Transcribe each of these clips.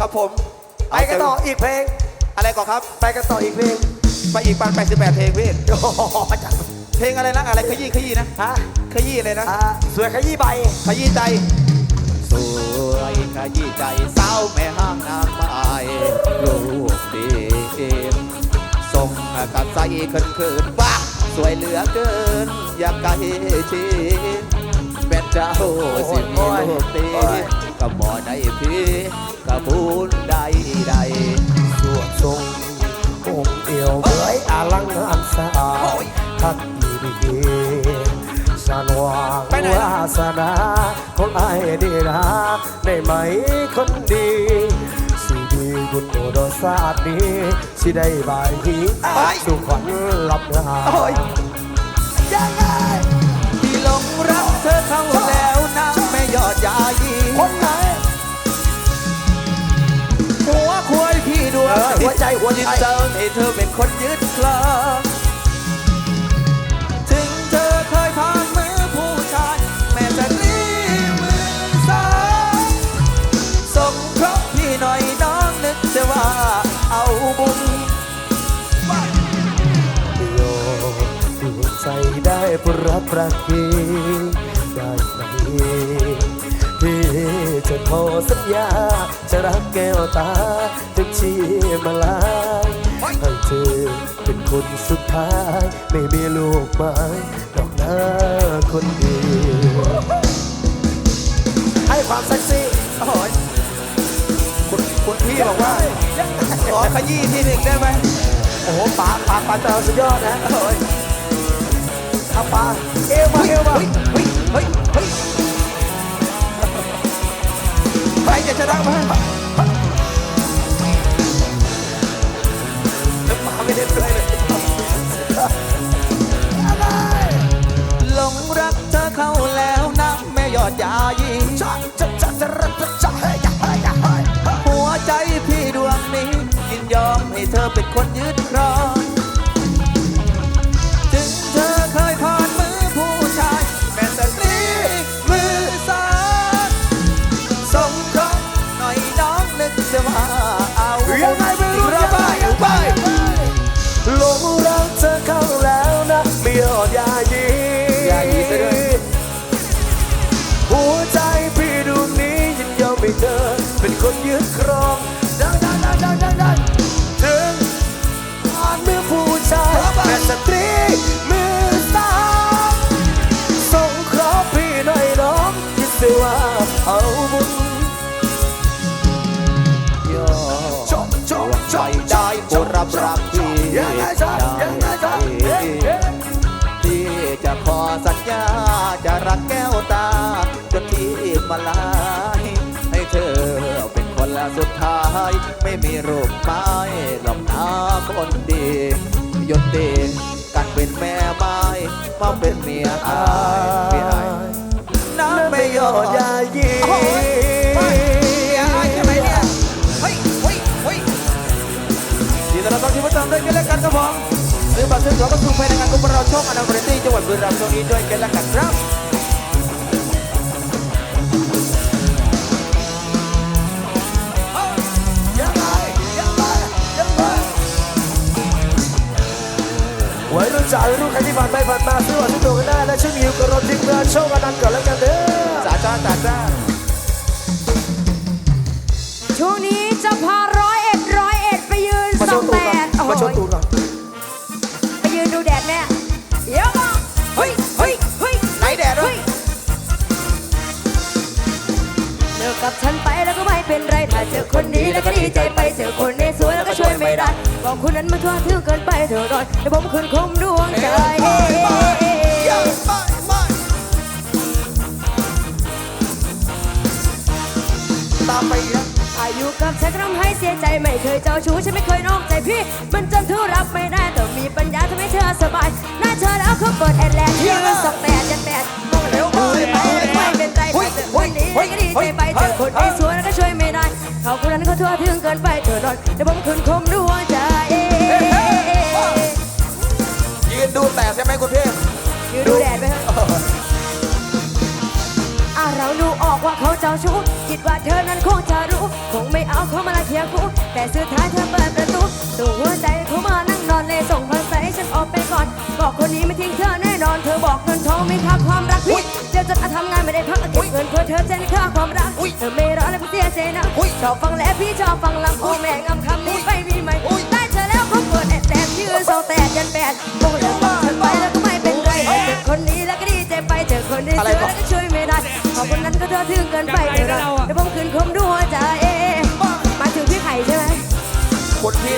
ครับผม ไปกันต่ออีกเพลง อะไรก่อนครับ ไปกันต่ออีกเพลง ไปอีกปัน88 เพลงพี่โอ้โหจัดเพลงอะไรนะ อะไรขยี้ขยี้นะ ฮะขยี้อะไรนะ อ่าสวยขยี้ใบ ขยี้ใจ สวยขยี้ใจสาวแม่ห้างนางไม้ลูกดีส่งกับใสเขินเขินๆว้าสวยเหลือเกิน อยากไกลชิดแม่เจ้าสิมีลูกดีก็บ่ได้พี่ก็ บุญใดใดสวดทรงองค์เอวเบื้อยอลังงานสาทักอีดีสนวางไปไหนวาสนาของไอ้ายดีนะได้ไหมคนดีสิดีบุญโอดศาสตร์นี้สิได้บายหีสุขวัญรับงาน หัวใจหัวจิตเจ้าให้เธอเป็นคนยึดครองถึงเธอเคยพามือผู้ชาย แม่จะรีมือสาส่งครบพี่หน่อยน้องนึกจะว่าเอาบุญโยดวใจได้ปรับประกี ขอสัญญา จะรักแก้วตาถึงชีมาลายให้เธอเป็นคนสุดท้าย ไม่มีลูกไม้ดอกหน้าคนดีให้ความเซ็กซี่โอ้ยคุณคุณพี่บอกว่า ขอขยี้ทีหนึ่งได้ไหมโอ้โหป๋าป๋าป๋าเตาสุดยอดนะโอ้ยเอาป๋าเอวมาเอวมา ไม่มีรูปไม้หลอกหน้าคนดียนตีกันเป็นแม่ไม้มาเป็นเมียอายเมียอายน้ำไม่ยอดยายีโยเมียายใช่ไหมเนี่ยเฮ้ยเฮ้ยเฮ้ยยินดีต้อนรับที่มาเติมด้วยกันและกันครับผมซื้อบัตรซื้อตั๋วก็สู่ภายในงานกุมเราโชคองอนาบริตี้จังหวัดบุรีรัมย์ตรงนี้ด้วยกันและกันครับ วัยรุ่นสาวัยรุ่นใครที่ผ่านไปผ่านมาซื้อบัตรซื้อตั๋วกันได้และช่วยมีอยู่กับรถทิ้งเรือโชคอนันต์ก่อนแล้วกันเด้อจ้าจ้าจ้าจ้าช่วงนี้จะพาร้อยเอ็ดร้อยเอ็ดไปยืนสองแปดโอ้โหมาโชว์ตูด แล้วก็ดีใจไปเจอคนนี้สวยแล้วก็ช่วยไม่ได้บอกคุณนั้นมันทั่วถึงเกินไปเถอะหน่อยเดี๋ยวผมคืนคมดวงใจตามไปอีกนะอายุกับฉันทำให้เสียใจไม่เคยเจ้าชู้ฉันไม่เคยนอกใจพี่ มันจนเธอรับไม่ได้แต่มีปัญญาทำให้เธอสบายหน้าเธอแล้วเขาเปิดแอดแลนด์ที่มันสองแปดยันแปด มองแล้วดูไปไม่เป็นไรแต่เจอคนนี้ก็ดีใจไปเจอคนที่สวยแล้วก็ช่วยไม่ได้ เขาคนนั้นเขาทั่วถึงเกินไปเธอนอนเดี๋ยวผมคืนคมดวงใจยืนดูแต่ใช่ไหมคุณเทพยืนดูแดดไปเถอะอะเราดูออกว่าเขาเจ้าชู้คิดว่าเธอนั้นคงจะรู้ คงไม่เอาเขามาละเคียงกูแต่สุดท้ายเธอเปิดประ ตูตัวหัวใจเขามานั่งนอนเลยส่งพลังใจให้ฉันออกไปก่อน บอกคนนี้ไม่ทิ้งเธอแน่นอน เธอบอกเงินทองไม่ค่าความรักพี่เดี๋ยวจะทำงานไม่ได้พักเก็บเงินเพื่อเธอเจนค่าความรักเธอไม่รอแล้วพี่เสียใจนะชอบฟังแล้วพี่ชอบฟังลำโอ้แม่งำคำนี้ไป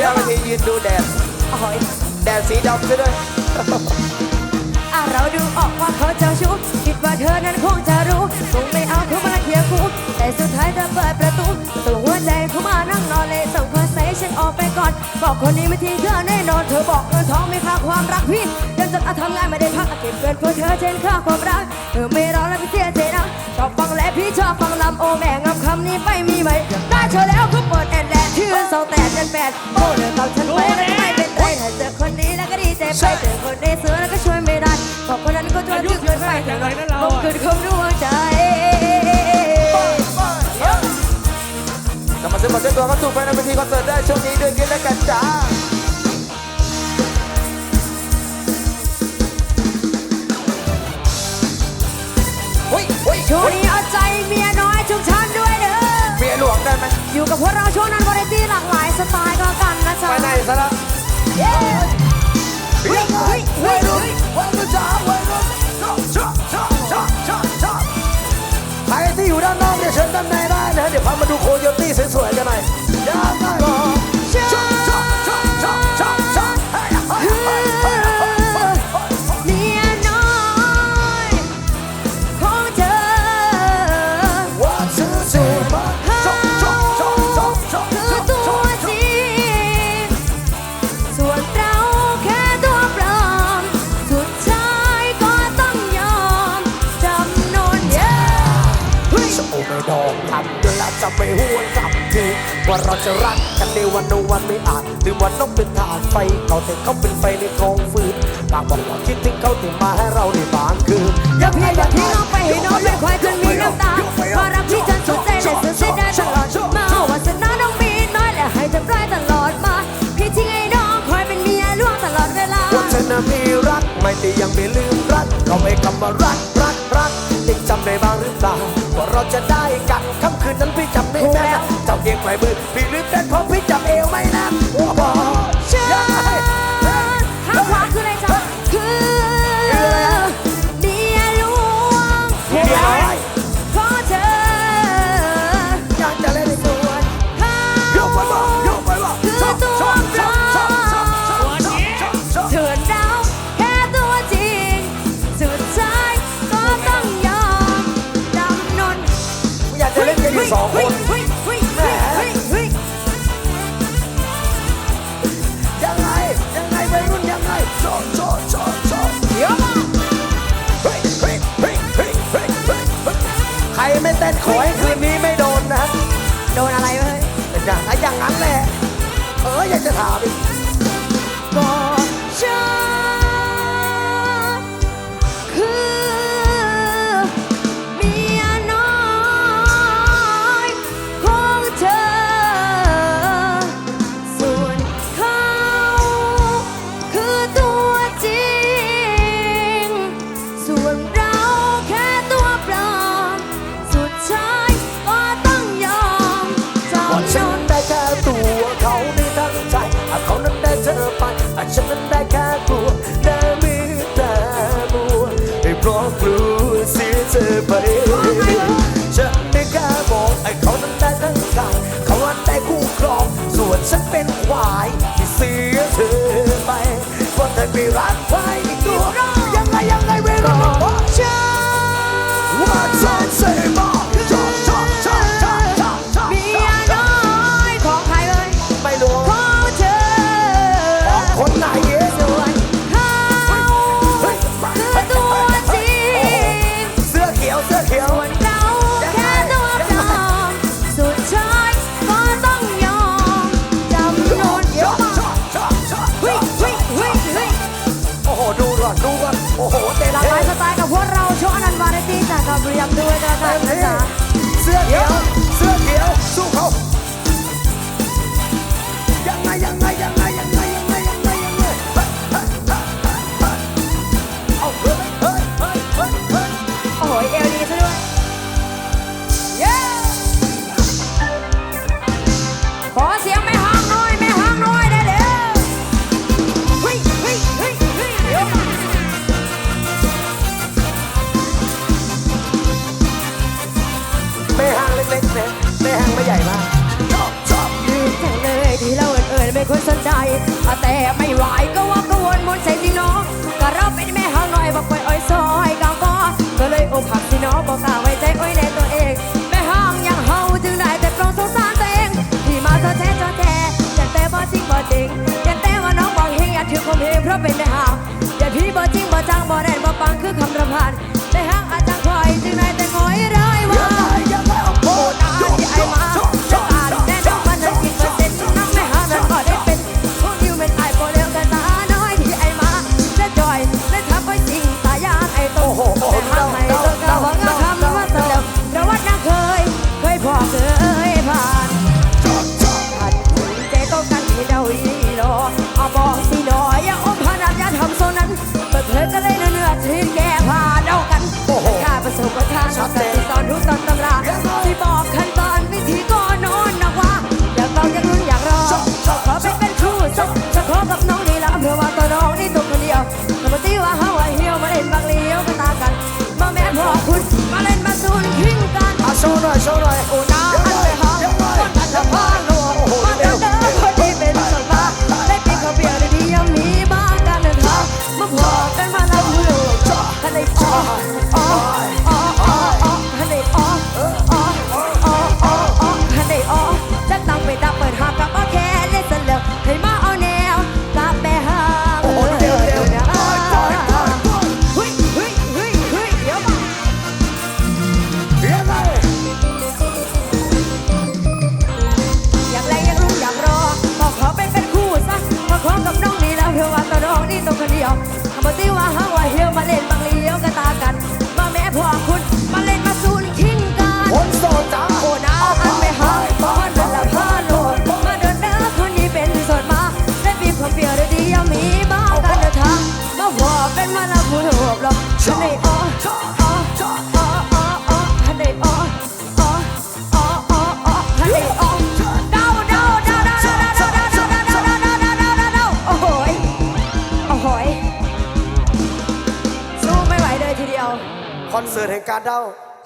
คนพี่แล้วทียืนดูแดดอ๋อยแดดสีดำซะด้วยอะเราดูออกว่าเขาเจ้าชู้คิดว่าเธอนั้นคงจะรู้คงไม่เอาเขามาเคียงคู่แต่สุดท้ายเธอเปิดประตูตัวหัวใจเขามานั่งนอนเลยส่งคอใส่ฉันออกไปก่อน บอกคนนี้ไม่ทิ้งเธอแน่นอนเธอบอกเงินทองไม่ค่าความรักพี่ยังจะทำงานไม่ได้พักเก็บเงินเพื่อเธอเช่นค่าความรักเธอไม่รอแล้วพี่เสียใจนะชอบฟังและพี่ชอบฟังลำโอแม่งำคำนี้ไปมีไหมได้เธอแล้วเขาเปิดแอนแลน ชื่อสองแปดเจ็ดแปดโอ้เธอกับฉันไปแล้วก็ไม่เป็นไรถ้าเจอคนนี้แล้วก็ดีใจไปเจอคนนี้เสือแล้วก็ช่วยไม่ได้บอกคนนั้นก็ช่วยทุกเกินไปเธอผมคือคำดวงใจจะมาซื้อมาซื้อตัวมาสู่แฟนในเวทีคอนเสิร์ตได้ช่วงนี้ด้วยกันและกันจ้าเฮ้ยเฮ้ยช่วงนี้ ไหมอยู่กับพวกเราช่วงนั้นวาไรตี้หลากหลายสไตล์ก็แล้วกันนะจ๊ะไปไหนซะละเย้เฮ้ยเฮ้ยเฮ้ยเฮ้ยวัยรุ่นจ๋าวัยรุ่นชอบชอบชอบชอบชอบชอบใครที่อยู่ด้านนอกเนี่ยเชิญด้านในได้นะฮะเดี๋ยวพามาดูโคโยตี้สวยๆกันหน่อยำเวเราจะไปหวนกลับทีว่าเราจะรักกันในวันนวันไม่อาจหรือวันต้องเป็นทานไฟเขาแต่เขาเป็นไฟในกองฟืนต่างบอกว่าคิดถึงเขาถึงมาให้เราได้บางคืนอย่าเพียงอย่าทิ้งน้องไปให้น้องเป็นควายจนมีน้ำตาเพราะรักที่ฉันสุดใจและสุดเสียดายตลอดมาวาสนาน้องมีน้อยและให้ทำร้ายตลอดมาพี่ทิ้งให้น้องคอยเป็นเมียล่วงตลอดเวลาว่าเธอน่ะมีรักไม่แต่ยังไม่ลืมรักเราไม่คำว่ารักรักรักยังจำได้บ้างหรือเปล่าว่าเราจะได้ ยงไหลมือพี่ลืมเป็นเพราะพี่จำเอวไม่นานโอ้โหเชิญข้างขวาคืออะไรจ๊ะคือเมียหลวงเมียน้อยของเธออยากจะเล่นให้ดูส่วนเขาโยกไปบ่โยกไปบ่คือตัวปลอมเถื่อนดาวแค่ตัวจริง สุดท้ายก็ต้องยอมจำนนอยากจะเล่นกันอยู่สองคน เต้นขอให้คืนนี้ไม่โดนนะโดนอะไรวะเฮ้ยอย่างถ้าอย่างนั้นแหละเอออยากจะถามอีกก็ฉัน รู้เสียเธอไปจะไม่กล้าบอกไอ้เขานั้งได้ทั้งกายเขาว่าได้คู่ครอง ส่วนฉันเป็นควายที่เสียเธอไปเพราะเธอไปรัก ရှောင်းတော့ရှောင်းတော့ကိုနာအလဲဟာ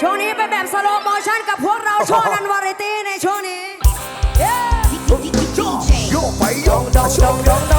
ช่วงนี้เป็นแบบสโลโมชั่นกับพวกเราชว์นันวาริตี้ในช่วงนี้ โยกไปโยกดองดอง